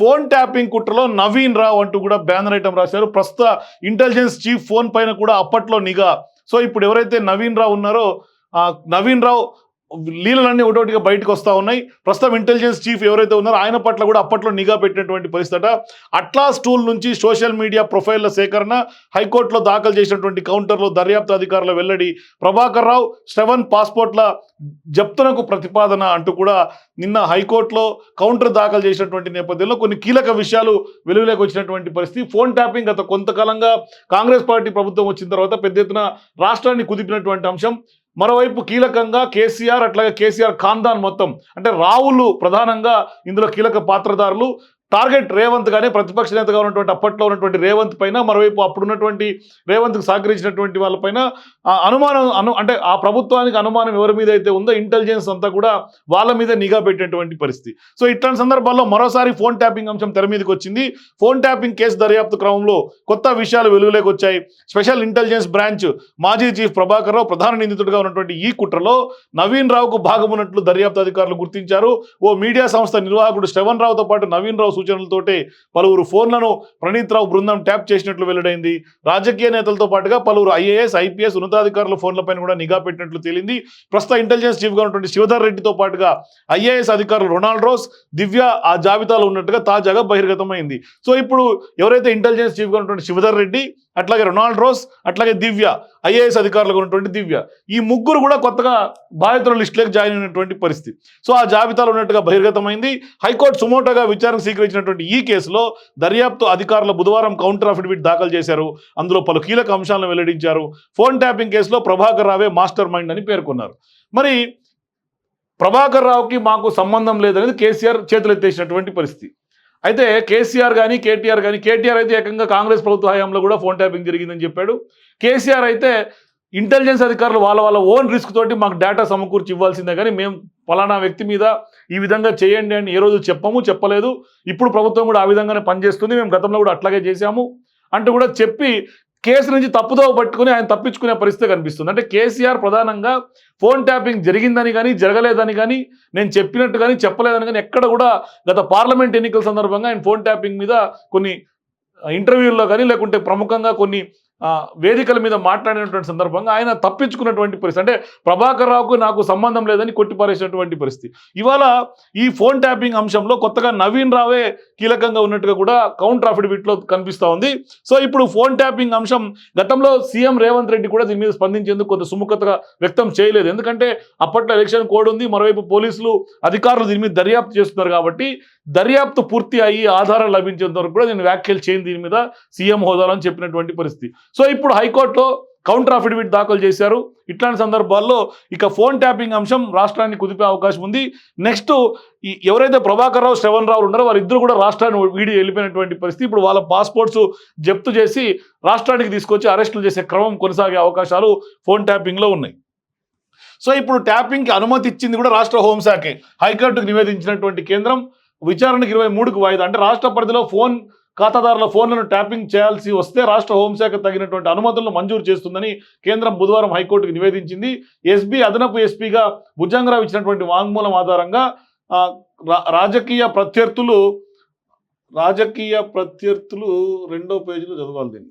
Phone tapping కుట్రలో నవీన్ రావు అంటూ కూడా బ్యానర్ ఐటమ్ రాశారు. ప్రస్తుత ఇంటెలిజెన్స్ చీఫ్ ఫోన్ పైన కూడా అప్పట్లో నిఘా. సో ఇప్పుడు ఎవరైతే నవీన్ రావు ఉన్నారో నవీన్ రావు లీలలన్నీ ఒకటోటిగా బయటకు వస్తూ ఉన్నాయి. ప్రస్తుతం ఇంటెలిజెన్స్ చీఫ్ ఎవరైతే ఉన్నారో ఆయన పట్ల కూడా అప్పట్లో నిఘా పెట్టినటువంటి పరిస్థితి అట. అట్లాస్ టూల్ నుంచి సోషల్ మీడియా ప్రొఫైల్ల సేకరణ హైకోర్టులో దాఖలు చేసినటువంటి కౌంటర్లో దర్యాప్తు అధికారుల వెల్లడి ప్రభాకర్ రావు శ్రవణ్ పాస్పోర్ట్ల జప్తునకు ప్రతిపాదన అంటూ కూడా నిన్న హైకోర్టులో కౌంటర్ దాఖలు చేసినటువంటి నేపథ్యంలో కొన్ని కీలక విషయాలు వెలుగులోకి వచ్చినటువంటి పరిస్థితి. ఫోన్ ట్యాపింగ్ గత కొంతకాలంగా కాంగ్రెస్ పార్టీ ప్రభుత్వం వచ్చిన తర్వాత పెద్ద ఎత్తున రాష్ట్రాన్ని కుదిపినటువంటి అంశం. మరోవైపు కీలకంగా కేసీఆర్ అట్లాగే కేసీఆర్ ఖాన్దాన్ మొత్తం. అంటే రావులు ప్రధానంగా ఇందులో కీలక పాత్రధారులు. టార్గెట్ రేవంత్ గానే ప్రతిపక్ష నేతగా ఉన్నటువంటి అప్పట్లో ఉన్నటువంటి రేవంత్ పైన మరోవైపు అప్పుడున్నటువంటి రేవంత్కు సహకరించినటువంటి వాళ్ళపైన అనుమానం అను అంటే ఆ ప్రభుత్వానికి అనుమానం ఎవరి మీద అయితే ఉందో ఇంటెలిజెన్స్ అంతా కూడా వాళ్ళ మీద నిఘా పెట్టినటువంటి పరిస్థితి. సో ఇట్లాంటి సందర్భాల్లో మరోసారి ఫోన్ ట్యాపింగ్ అంశం తెర మీదకి వచ్చింది. ఫోన్ ట్యాపింగ్ కేసు దర్యాప్తు క్రమంలో కొత్త విషయాలు వెలుగులోకి వచ్చాయి. స్పెషల్ ఇంటెలిజెన్స్ బ్రాంచ్ మాజీ చీఫ్ ప్రభాకర్ రావు ప్రధాన నిందితుడిగా ఉన్నటువంటి ఈ కుట్రలో నవీన్ రావుకు భాగమున్నట్లు దర్యాప్తు అధికారులు గుర్తించారు. ఓ మీడియా సంస్థ నిర్వాహకుడు శ్రవణ్ రావుతో పాటు నవీన్ రావు సూచనలతోటే పలువురు ఫోన్లను ప్రణీత్ రావు బృందం ట్యాప్ చేసినట్లు వెల్లడైంది. రాజకీయ నేతలతో పాటుగా పలువురు ఐఏఎస్ ఐపీఎస్ ఉన్నతాధికారుల ఫోన్లపైన కూడా నిఘా పెట్టినట్లు తేలింది. ప్రస్తుత ఇంటెలిజెన్స్ చీఫ్గా ఉన్నటువంటి శివధర్ రెడ్డితో పాటుగా ఐఏఎస్ అధికారులు రొనాల్డ్ రోస్ దివ్య ఆ జాబితాలో ఉన్నట్టుగా తాజాగా బహిర్గతమైంది. సో ఇప్పుడు ఎవరైతే ఇంటెలిజెన్స్ చీఫ్గా ఉన్నటువంటి శివధర్ రెడ్డి అట్లాగే రొనాల్డ్ రోస్ అట్లాగే దివ్య ఐఏఎస్ అధికారులుగా ఉన్నటువంటి దివ్య ఈ ముగ్గురు కూడా కొత్తగా బాధితుల లిస్టులోకి జాయిన్ అయినటువంటి పరిస్థితి. సో ఆ జాబితాలో ఉన్నట్టుగా బహిర్గతమైంది. హైకోర్టు సుమోటోగా విచారణ సంబంధించినటువంటి ఈ కేసులో దర్యాప్తు అధికారులు బుధవారం కౌంటర్ అఫిడవిట్ దాఖలు చేశారు. అందులో పలు కీలక అంశాలను వెల్లడించారు. ఫోన్ ట్యాపింగ్ కేసులో ప్రభాకర్ రావే మాస్టర్ మైండ్ అని పేర్కొన్నారు. మరి ప్రభాకర్ రావుకి మాకు సంబంధం లేదనేది కేసీఆర్ చేతులెత్తేసినటువంటి పరిస్థితి. అయితే కేసీఆర్ కానీ కేటీఆర్ కానీ కేటీఆర్ అయితే ఏకంగా కాంగ్రెస్ ప్రభుత్వ హయాంలో కూడా ఫోన్ ట్యాపింగ్ జరిగిందని చెప్పాడు. కేసీఆర్ అయితే ఇంటెలిజెన్స్ అధికారులు వాళ్ళ వాళ్ళ ఓన్ రిస్క్ తోటి మాకు డేటా సమకూర్చి ఇవ్వాల్సిందే కానీ మేము ఫలానా వ్యక్తి మీద ఈ విధంగా చేయండి అని ఏ రోజు చెప్పము చెప్పలేదు. ఇప్పుడు ప్రభుత్వం కూడా ఆ విధంగానే పనిచేస్తుంది. మేము గతంలో కూడా అట్లాగే చేశాము. అంటూ కూడా చెప్పి కేసు నుంచి తప్పుదోవ పట్టుకుని ఆయన తప్పించుకునే పరిస్థితి కనిపిస్తుంది. అంటే కేసీఆర్ ప్రధానంగా ఫోన్ ట్యాపింగ్ జరిగిందని కానీ జరగలేదని కానీ నేను చెప్పినట్టు కానీ చెప్పలేదని కానీ ఎక్కడ కూడా గత పార్లమెంట్ ఎన్నికల సందర్భంగా ఆయన ఫోన్ ట్యాపింగ్ మీద కొన్ని ఇంటర్వ్యూల్లో కానీ లేకుంటే ప్రముఖంగా కొన్ని వేదికల మీద మాట్లాడినటువంటి సందర్భంగా ఆయన తప్పించుకున్నటువంటి పరిస్థితి. అంటే ప్రభాకర్ రావుకు నాకు సంబంధం లేదని కొట్టిపారేసినటువంటి పరిస్థితి. ఇవాళ ఈ ఫోన్ ట్యాపింగ్ అంశంలో కొత్తగా నవీన్ రావే కీలకంగా ఉన్నట్టుగా కూడా కౌంటర్ అఫిడవిట్లో కనిపిస్తూ ఉంది. సో ఇప్పుడు ఫోన్ ట్యాపింగ్ అంశం గతంలో సీఎం రేవంత్ రెడ్డి కూడా దీని మీద స్పందించేందుకు కొంత సుముఖతగా వ్యక్తం చేయలేదు. ఎందుకంటే అప్పట్లో ఎలక్షన్ కోడ్ ఉంది మరోవైపు పోలీసులు అధికారులు దీని మీద దర్యాప్తు చేస్తున్నారు కాబట్టి దర్యాప్తు పూర్తి అయ్యి ఆధారాలు లభించేంత వరకు కూడా నేను వ్యాఖ్యలు చేయను దీని మీద సీఎం హోదాలని అని చెప్పినటువంటి పరిస్థితి. సో ఇప్పుడు హైకోర్టులో కౌంటర్ అఫిడవిట్ దాఖలు చేశారు. ఇట్లాంటి సందర్భాల్లో ఇక ఫోన్ ట్యాపింగ్ అంశం రాష్ట్రాన్ని కుదిపే అవకాశం ఉంది. నెక్స్ట్ ఈ ఎవరైతే ప్రభాకర్ రావు శ్రవణ్ రావు ఉన్నారో వారిద్దరు కూడా రాష్ట్రాన్ని వీడి వెళ్ళిపోయినటువంటి పరిస్థితి. ఇప్పుడు వాళ్ళ పాస్పోర్ట్స్ జప్తు చేసి రాష్ట్రానికి తీసుకొచ్చి అరెస్టులు చేసే క్రమం కొనసాగే అవకాశాలు ఫోన్ ట్యాపింగ్లో ఉన్నాయి. సో ఇప్పుడు ట్యాపింగ్కి అనుమతి ఇచ్చింది కూడా రాష్ట్ర హోంశాఖే. హైకోర్టుకు నివేదించినటువంటి కేంద్రం విచారణకు ఇరవై మూడుకు వాయిదా. అంటే రాష్ట్ర పరిధిలో ఫోన్ ఖాతాదారుల ఫోన్లను ట్యాపింగ్ చేయాల్సి వస్తే రాష్ట్ర హోంశాఖ తగినటువంటి అనుమతులను మంజూరు చేస్తుందని కేంద్రం బుధవారం హైకోర్టుకు నివేదించింది. ఎస్బీ అదనపు ఎస్పీగా భుజంగరావు ఇచ్చినటువంటి వాంగ్మూలం ఆధారంగా రా- రాజకీయ ప్రత్యర్థులు రాజకీయ ప్రత్యర్థులు రెండో పేజీలో చదవాలి దీన్ని.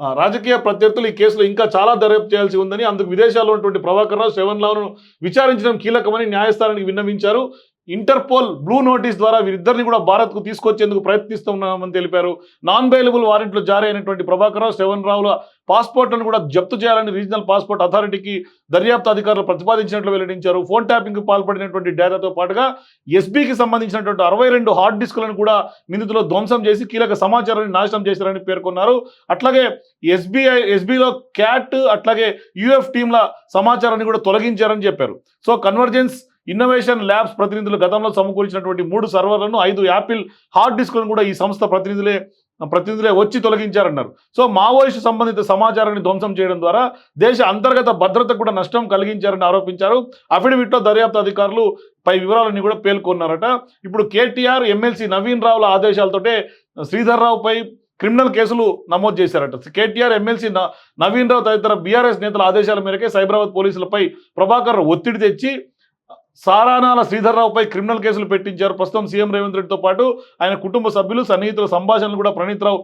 ఆ, రాజకీయ ప్రత్యర్థులు ఈ కేసులో ఇంకా చాలా దర్యాప్తు చేయాల్సి ఉందని అందుకు విదేశాల్లో ఉన్నటువంటి ప్రభాకర్ రావు శ్రవణ్ రావును విచారించడం కీలకమని న్యాయస్థానానికి విన్నవించారు. ఇంటర్పోల్ బ్లూ నోటీస్ ద్వారా వీరిద్దరిని కూడా భారత్కు తీసుకొచ్చేందుకు ప్రయత్నిస్తున్నామని తెలిపారు. నాన్ బెయిలబుల్ వారెంట్లు జారీ అయినటువంటి ప్రభాకర్ రావు రావుల పాస్పోర్ట్లను కూడా జప్తు చేయాలని రీజనల్ పాస్పోర్ట్ అథారిటీకి దర్యాప్తు అధికారులు ప్రతిపాదించినట్లు వెల్లడించారు. ఫోన్ ట్యాపింగ్ పాల్పడినటువంటి డేటాతో పాటుగా ఎస్బీకి సంబంధించినటువంటి అరవై రెండు హార్డ్ డిస్కులను కూడా నిందితులు ధ్వంసం చేసి కీలక సమాచారాన్ని నాశనం చేశారని పేర్కొన్నారు. అట్లాగే ఎస్బీఐ ఎస్బీలో క్యాట్ అట్లాగే యుఎఫ్ టీంల సమాచారాన్ని కూడా తొలగించారని చెప్పారు. సో కన్వర్జెన్స్ ఇన్నోవేషన్ ల్యాబ్స్ ప్రతినిధులు గతంలో సమకూర్చినటువంటి మూడు సర్వర్లను ఐదు యాపిల్ హార్డ్ డిస్క్లను కూడా ఈ సంస్థ ప్రతినిధులే ప్రతినిధులే వచ్చి తొలగించారన్నారు. సో మావోయిస్టు సంబంధిత సమాచారాన్ని ధ్వంసం చేయడం ద్వారా దేశ అంతర్గత భద్రత కూడా నష్టం కలిగించారని ఆరోపించారు. అఫిడవిట్లో దర్యాప్తు అధికారులు పై వివరాలన్నీ కూడా పేర్కొన్నారట. ఇప్పుడు కేటీఆర్ ఎమ్మెల్సీ నవీన్ రావుల ఆదేశాలతోటే శ్రీధర్ రావుపై క్రిమినల్ కేసులు నమోదు చేశారట. కేటీఆర్ ఎమ్మెల్సీ న- నవీన్ రావు తదితర బీఆర్ఎస్ నేతల ఆదేశాల మేరకే సైబరాబాద్ పోలీసులపై ప్రభాకర్ ఒత్తిడి తెచ్చి సారానాల శ్రీధర్రావుపై క్రిమినల్ కేసులు పెట్టించారు. ప్రస్తుతం సీఎం రేవంత్ రెడ్డితో పాటు ఆయన కుటుంబ సభ్యులు సన్నిహితుల సంభాషణలు కూడా ప్రణీత్ రావు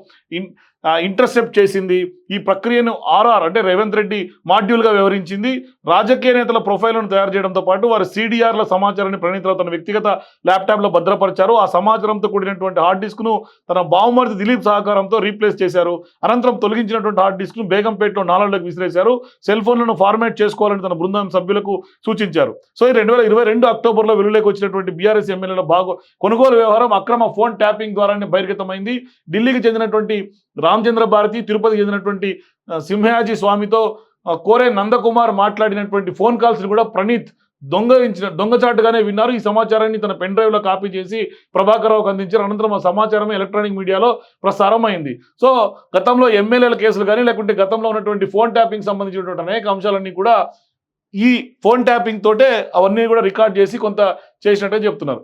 ఇంటర్సెప్ట్ చేసింది. ఈ ప్రక్రియను ఆర్ఆర్ అంటే రేవంత్ రెడ్డి మాడ్యూల్గా వ్యవహరించింది రాజకీయ నేతల ప్రొఫైల్ను తయారు చేయడంతో పాటు వారి సిడిఆర్ల సమాచారాన్ని ప్రణీత్ తన వ్యక్తిగత ల్యాప్టాప్లో భద్రపరిచారు. ఆ సమాచారంతో కూడినటువంటి హార్డ్ డిస్క్ను తన బావమరిది దిలీప్ సహకారంతో రీప్లేస్ చేశారు. అనంతరం తొలగించినటువంటి హార్డ్ డిస్క్ను బేగంపేటలో నాలుగులోకి విసిరేశారు. సెల్ ఫోన్లను ఫార్మాట్ చేసుకోవాలని తన బృందం సభ్యులకు సూచించారు. సో ఈ రెండు వేల ఇరవై రెండు అక్టోబర్లో వెలుగులోకి వచ్చినటువంటి బీఆర్ఎస్ ఎమ్మెల్యేల భాగ కొనుగోలు వ్యవహారం అక్రమ ఫోన్ ట్యాపింగ్ ద్వారానే బహిర్గతమైంది. ఢిల్లీకి చెందినటువంటి రామచంద్ర భారతి తిరుపతికి చెందినటువంటి సింహయాజీ సింహాజీ స్వామితో కోరే నందకుమార్ మాట్లాడినటువంటి ఫోన్ కాల్స్ని కూడా ప్రణీత్ దొంగలించిన దొంగచాటుగానే విన్నారు. ఈ సమాచారాన్ని తన పెన్ డ్రైవ్లో కాపీ చేసి ప్రభాకర్ రావుకు అందించారు. అనంతరం ఆ సమాచారం ఎలక్ట్రానిక్ మీడియాలో ప్రసారం అయింది సో గతంలో ఎమ్మెల్యేల కేసులు కానీ లేకుంటే గతంలో ఉన్నటువంటి ఫోన్ ట్యాపింగ్ సంబంధించినటువంటి అనేక అంశాలన్నీ కూడా ఈ ఫోన్ ట్యాపింగ్ తోటే అవన్నీ కూడా రికార్డ్ చేసి కొంత చేసినట్టే చెప్తున్నారు.